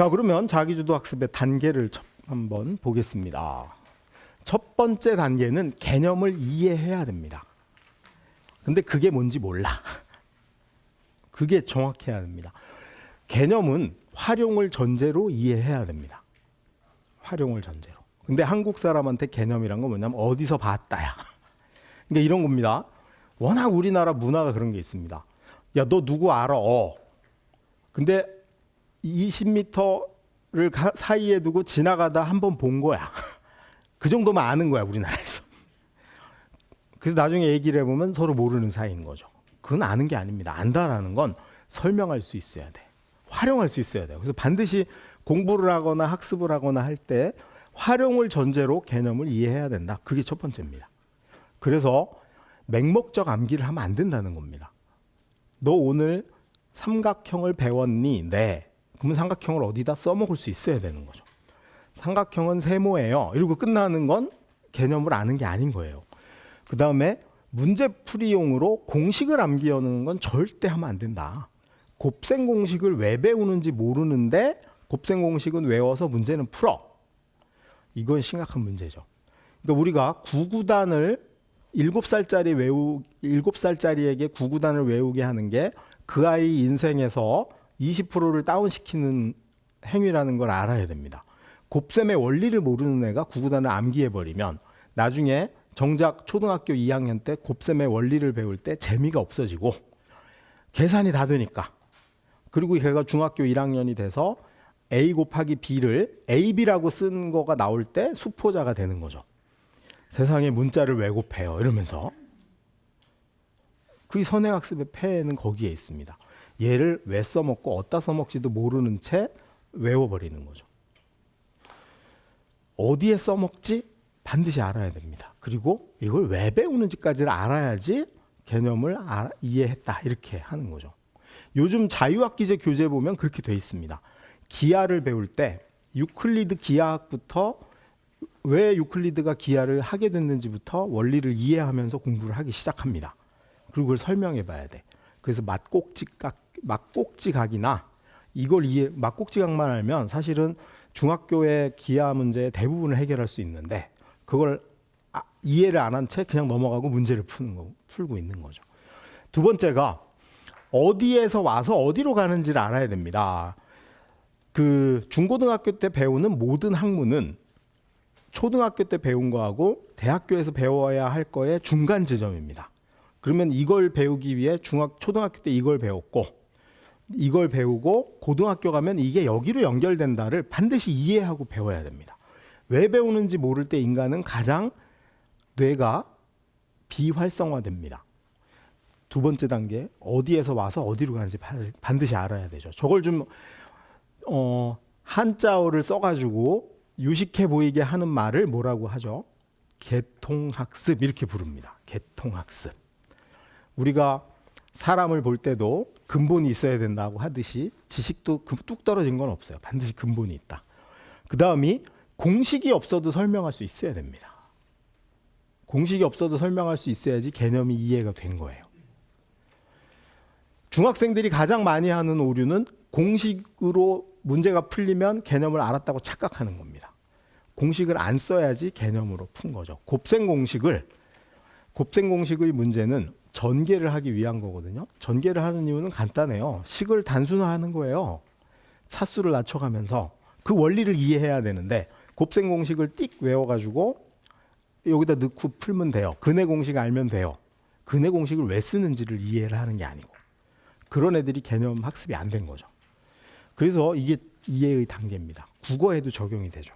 자, 그러면 자기주도 학습의 단계를 첫- 한번 보겠습니다. 첫 번째 단계는 개념을 이해해야 됩니다. 근데 그게 뭔지 몰라. 그게 정확해야 됩니다. 개념은 활용을 전제로 이해해야 됩니다. 활용을 전제로. 근데 한국 사람한테 개념이란 건 뭐냐면 어디서 봤다야. 그러니까 이런 겁니다. 워낙 우리나라 문화가 그런 게 있습니다. 야, 너 누구 알아? 어. 근데 20m를 사이에 두고 지나가다 한 번 본 거야. 그 정도만 아는 거야, 우리나라에서. 그래서 나중에 얘기를 해보면 서로 모르는 사이인 거죠. 그건 아는 게 아닙니다. 안다라는 건 설명할 수 있어야 돼. 활용할 수 있어야 돼요. 그래서 반드시 공부를 하거나 학습을 하거나 할 때 활용을 전제로 개념을 이해해야 된다. 그게 첫 번째입니다. 그래서 맹목적 암기를 하면 안 된다는 겁니다. 너 오늘 삼각형을 배웠니? 네. 그러면 삼각형을 어디다 써먹을 수 있어야 되는 거죠. 삼각형은 세모예요. 이러고 끝나는 건 개념을 아는 게 아닌 거예요. 그 다음에 문제 풀이용으로 공식을 암기하는 건 절대 하면 안 된다. 곱셈 공식을 왜 배우는지 모르는데 곱셈 공식은 외워서 문제는 풀어. 이건 심각한 문제죠. 그러니까 우리가 구구단을 일곱 살짜리 외우 일곱 살짜리에게 구구단을 외우게 하는 게 그 아이 인생에서 20%를 다운시키는 행위라는 걸 알아야 됩니다. 곱셈의 원리를 모르는 애가 구구단을 암기해 버리면 나중에 정작 초등학교 2학년 때 곱셈의 원리를 배울 때 재미가 없어지고 계산이 다 되니까 그리고 걔가 중학교 1학년이 돼서 A 곱하기 B를 AB라고 쓴 거가 나올 때 수포자가 되는 거죠. 세상에 문자를 왜 곱해요? 이러면서 그 선행학습의 폐해는 거기에 있습니다. 얘를 왜 써먹고 어디다 써먹지도 모르는 채 외워버리는 거죠. 어디에 써먹지 반드시 알아야 됩니다. 그리고 이걸 왜 배우는지까지를 알아야지 개념을 알아- 이해했다 이렇게 하는 거죠. 요즘 자유학기제 교재 보면 그렇게 돼 있습니다. 기하를 배울 때 유클리드 기하학부터 왜 유클리드가 기하를 하게 됐는지부터 원리를 이해하면서 공부를 하기 시작합니다. 그리고 그걸 설명해 봐야 돼. 그래서 막꼭지각 막꼭지각이나 이걸 이해 막꼭지각만 알면 사실은 중학교의 기하 문제의 대부분을 해결할 수 있는데 그걸 아- 이해를 안 한 채 그냥 넘어가고 문제를 푸는 거 풀고 있는 거죠. 두 번째가 어디에서 와서 어디로 가는지를 알아야 됩니다. 그 중고등학교 때 배우는 모든 학문은 초등학교 때 배운 거하고 대학교에서 배워야 할 거의 중간 지점입니다. 그러면 이걸 배우기 위해 중학 초등학교 때 이걸 배웠고 이걸 배우고 고등학교 가면 이게 여기로 연결된다를 반드시 이해하고 배워야 됩니다. 왜 배우는지 모를 때 인간은 가장 뇌가 비활성화됩니다. 두 번째 단계 어디에서 와서 어디로 가는지 바- 반드시 알아야 되죠. 저걸 좀 어, 한자어를 써가지고 유식해 보이게 하는 말을 뭐라고 하죠? 개통학습 이렇게 부릅니다. 개통학습. 우리가 사람을 볼 때도 근본이 있어야 된다고 하듯이 지식도 그- 뚝 떨어진 건 없어요. 반드시 근본이 있다. 그 다음이 공식이 없어도 설명할 수 있어야 됩니다. 공식이 없어도 설명할 수 있어야지 개념이 이해가 된 거예요. 중학생들이 가장 많이 하는 오류는 공식으로 문제가 풀리면 개념을 알았다고 착각하는 겁니다. 공식을 안 써야지 개념으로 푼 거죠. 곱셈 공식을 곱셈 공식의 문제는 전개를 하기 위한 거거든요. 전개를 하는 이유는 간단해요. 식을 단순화하는 거예요. 차수를 낮춰가면서 그 원리를 이해해야 되는데 곱셈 공식을 띡 외워가지고 여기다 넣고 풀면 돼요. 근해 공식 알면 돼요. 근해 공식을 왜 쓰는지를 이해를 하는 게 아니고 그런 애들이 개념 학습이 안 된 거죠. 그래서 이게 이해의 단계입니다. 국어에도 적용이 되죠.